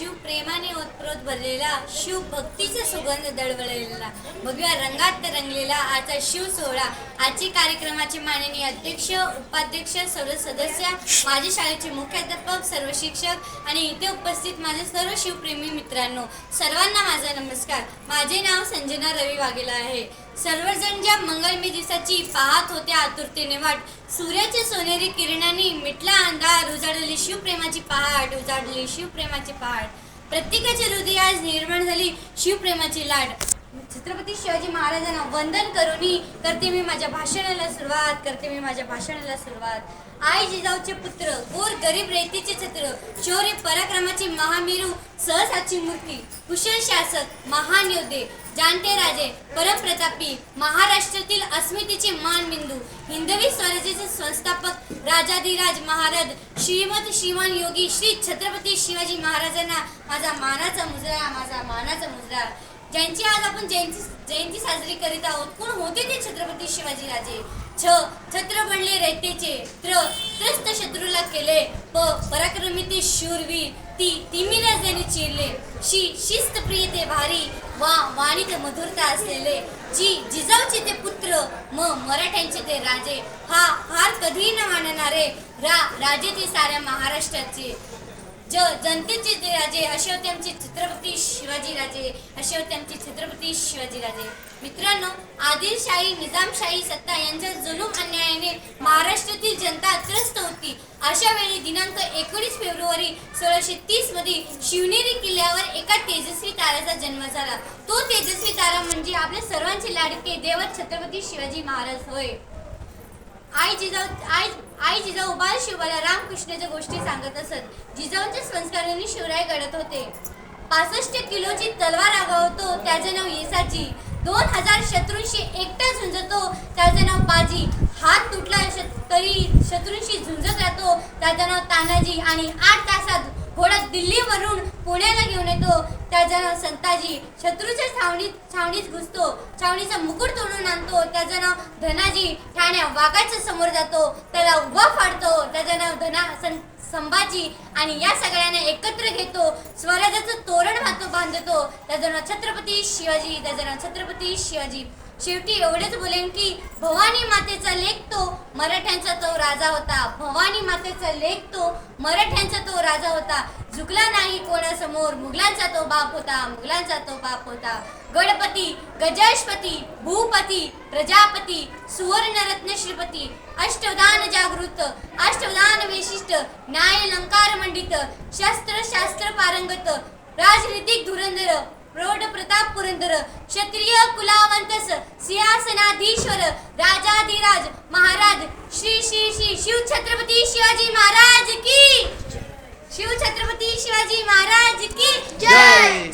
शिवप्रेमाने ओतप्रोत भरलेला शिव भक्तीचा सुगंध दळवळलेला. भगव्या रंगात रंगलेला आजचा शिव सोहळा. आजचे कार्यक्रमाचे माननीय अध्यक्ष उपाध्यक्ष सर्व सदस्य माझ्या शाळेचे मुख्याध्यापक सर्व शिक्षक आणि इथे उपस्थित माझे सर्व शिवप्रेमी मित्रांनो सर्वांना माझा नमस्कार. माझे नाव संजना रवी वाघेला आहे. सर्वजण ज्या मंगलमय दिवसाची पाहत होत्या आतुरतेने वाट सूर्याच्या सोनेरी किरणांनी मिटला अंधार उजाडली शिवप्रेमाची पहाट उजाडली शिवप्रेमाची पहाट. प्रत्येकाच्या हृदय आज निर्माण झाली शिवप्रेमाची लाट. छत्रपती शिवाजी महाराजांना वंदन करूनही करते मी माझ्या भाषणाला सुरुवात करते मी माझ्या भाषणाला सुरुवात. आई जिजाऊचे पुत्र गोर गरीब रेतीचे छत्र शौर्य पराक्रमाची महामेरू सहसाची मूर्ती कुशल शासक महान योद्धे. जाणते राजे परमप्रतापी महाराष्ट्रातील अस्मितेचे मानबिंदू हिंदवी स्वराज्याचे संस्थापक राजाधिराज महाराज श्रीमत श्रीमान योगी श्री छत्रपती शिवाजी महाराजांना माझा मानाचा मुजरा माझा मानाचा मुजरा. ज्यांची आज आपण जयंती जयंती साजरी करीत आहोत कोण होते ते छत्रपती शिवाजी राजे? छ छत्र बनले रयतेचे. त्र त्रस्त केले. प पराक्रमी ते शूरवीर ती तिमिराज त्यांनी चिरले शी शिस्त प्रिय ते भारी वा वाणी ते मधुरता असलेले. जी जिजाऊचे ते पुत्र म मराठ्यांचे ते राजे. हा हार कधीही न मानणारे रा राजे ते साऱ्या महाराष्ट्राचे. ज जनतेचे जे राजे असे होते आमचे छत्रपती शिवाजी राजे असे होते आमचे छत्रपती शिवाजी राजे. मित्रांनो आदिलशाही निजामशाही सत्ता यांच्या जुलूम अन्यायाने महाराष्ट्रातील जनता त्रस्त होती. अशा वेळी दिनांक एकोणीस फेब्रुवारी सोळाशे तीसमध्ये शिवनेरी किल्ल्यावर एका तेजस्वी ताऱ्याचा जन्म झाला. तो तेजस्वी तारा म्हणजे आपल्या सर्वांचे लाडके देवत छत्रपती शिवाजी महाराज होय. आई जिजाऊ आई आई जिजाऊ बाल शिवाला रामकृष्णाच्या गोष्टी सांगत असत. जिजाऊंच्या संस्कारांनी शिवराय घडत होते. पासष्ट किलोची तलवार आगावतो त्याचे नाव येसाची. दोन हजार शत्रूंशी एकटा झुंजतो त्याचे नाव बाजी. हात तुटला तरी शत्रूंशी झुंजत राहतो त्याचं नाव तानाजी. आणि आठ तासात घोडा दिल्लीवरून पुण्याला घेऊन येतो. त्या नाव संताजी शत्रूच्या छावणीत छावणीत घुसतो. छावणीचा मुकुट तोडून आणतो. त्याचं नाव धनाजी. ठाण्या वाघाच्या समोर जातो. त्याला उभा फाडतो. त्याचं नाव धना सं संभाजी. आणि या सगळ्यांना एकत्र घेतो. स्वराज्याचं तोरण भातो बांधतो. त्याचं नाव छत्रपती शिवाजी. त्याचं नाव छत्रपती शिवाजी. शेवटी एवढेच बोलेन की भवानी मातेचा लेख तो मराठ्यांचा तो राजा होता. भवानी मातेचा लेख तो मराठ्यांचा तो राजा होता. झुकला नाही कोणासमोर. मुघलांचा तो बाप होता. मुघलांचा तो बाप होता. गणपती गजशपती भूपती प्रजापती सुवर्णरत्न श्रीपती अष्टदान जागृत अष्टदान विशिष्ट न्याय लंकार मंडित शस्त्र शास्त्र पारंगत राजनीतिक धुरंधर प्रौढ प्रताप पुरंदर क्षत्रिय कुलावंतस सिंहासनाधीश्वर राजाधिराज महाराज श्री श्री श्री शिव छत्रपती शिवाजी महाराज की शिव छत्रपती शिवाजी महाराज की जय.